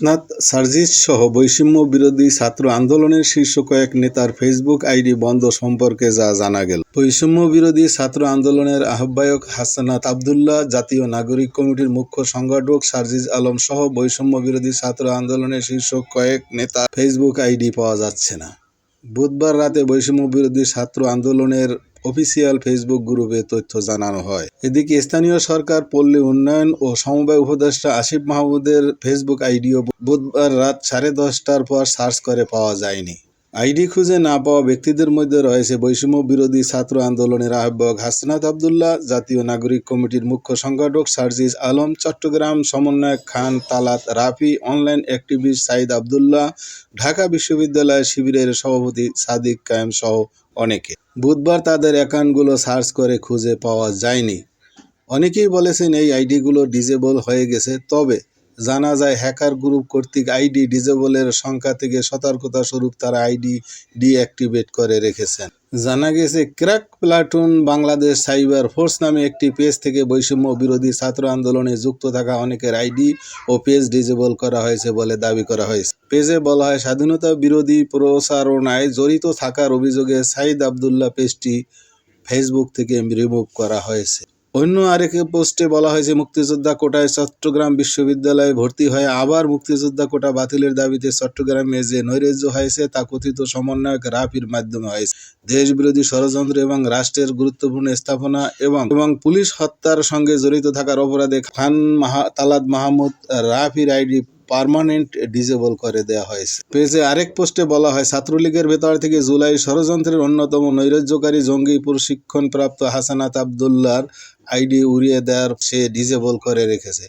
নাথ সার্জিস সহ বৈষম্য বিরোধী ছাত্র আন্দোলনের শীর্ষ কয়েক নেতার ফেসবুক আইডি বন্ধ সম্পর্কে যা জানা গেল। বৈষম্য বিরোধী ছাত্র আন্দোলনের আহ্বায়ক হাসানাত আবদুল্লাহ, জাতীয় নাগরিক কমিটির মুখ্য সংগঠক সার্জিস আলম সহ বৈষম্য বিরোধী ছাত্র আন্দোলনের শীর্ষ কয়েক নেতা ফেসবুক আইডি পাওয়া যাচ্ছে না। বুধবার রাতে বৈষম্য বিরোধী ছাত্র আন্দোলনের অফিসিয়াল ফেসবুক গ্রুপে তথ্য জানানো হয়। এদিকে স্থানীয় সরকার, পল্লী উন্নয়ন ও সমবায় উপদেষ্টা আসিফ মাহমুদের ফেসবুক আইডিও বুধবার রাত সাড়ে দশটার পর সার্চ করে পাওয়া যায়নি। আইডি খুঁজে না পাওয়া ব্যক্তিদের মধ্যে রয়েছে বৈষম্য বিরোধী ছাত্র আন্দোলনের আহ্বায়ক হাসনাত আবদুল্লাহ, জাতীয় নাগরিক কমিটির মুখ্য সংগঠক সার্জিস আলম, চট্টগ্রাম সমন্বয়ক খান তালাত রাফি, অনলাইন অ্যাক্টিভিস্ট সাইদ আবদুল্লাহ, ঢাকা বিশ্ববিদ্যালয় শিবিরের সভাপতি সাদিক কায়েম সহ অনেকে। বুধবার তাদের অ্যাকাউন্টগুলো সার্চ করে খুঁজে পাওয়া যায়নি। অনেকেই বলেছেন এই আইডিগুলো ডিজেবল হয়ে গেছে, তবে জানা যায় হ্যাকার গ্রুপ কর্তৃক আইডি ডিজেবলের সংখ্যা থেকে সতর্কতা স্বরূপ তারা আইডি ডিঅ্যাক্টিভেট করে রেখেছেন। জানা গেছে, crack platoon Bangladesh cyber force নামে একটি পেজ থেকে বৈষম্য বিরোধী ছাত্র আন্দোলনে যুক্ত থাকা অনেকের আইডি ও পেজ ডিজেবল করা হয়েছে বলে দাবি করা হয়েছে। পেজে বলা হয়, স্বাধীনতা বিরোধী প্রচারণায় জড়িত থাকার অভিযোগে সাইদ আবদুল্লাহ পেজটি ফেসবুক থেকে রিমুভ করা হয়েছে। অন্য আরেক পোস্টে বলা হয়েছে, মুক্তিযোদ্ধা কোটায় চট্টগ্রাম বিশ্ববিদ্যালয়ে ভর্তি হয়ে আবার মুক্তিযোদ্ধা কোটা বাতিলের দাবিতে চট্টগ্রামে যে নৈরাজ্য হয়েছে, তা কথিত সমন্বয়ক রাফির মাধ্যমে হয়েছে। দেশবিরোধী ষড়যন্ত্র এবং রাষ্ট্রের গুরুত্বপূর্ণ স্থাপনা এবং এবং পুলিশ হত্যার সঙ্গে জড়িত থাকার অপরাধে খান মাহা তালাদ মাহমুদ রাফির আইডি পার্মানেন্ট ডিজেবল করে দেওয়া হয়েছে। পেজে আরেক পোস্টে বলা হয়, ছাত্রলীগের ভেতর থেকে জুলাই ষড়যন্ত্রের অন্যতম নৈরাজ্যকারী জঙ্গি প্রশিক্ষণপ্রাপ্ত হাসানাত আবদুল্লার আইডি উড়িয়ে দেওয়ার সে ডিজেবল করে রেখেছে।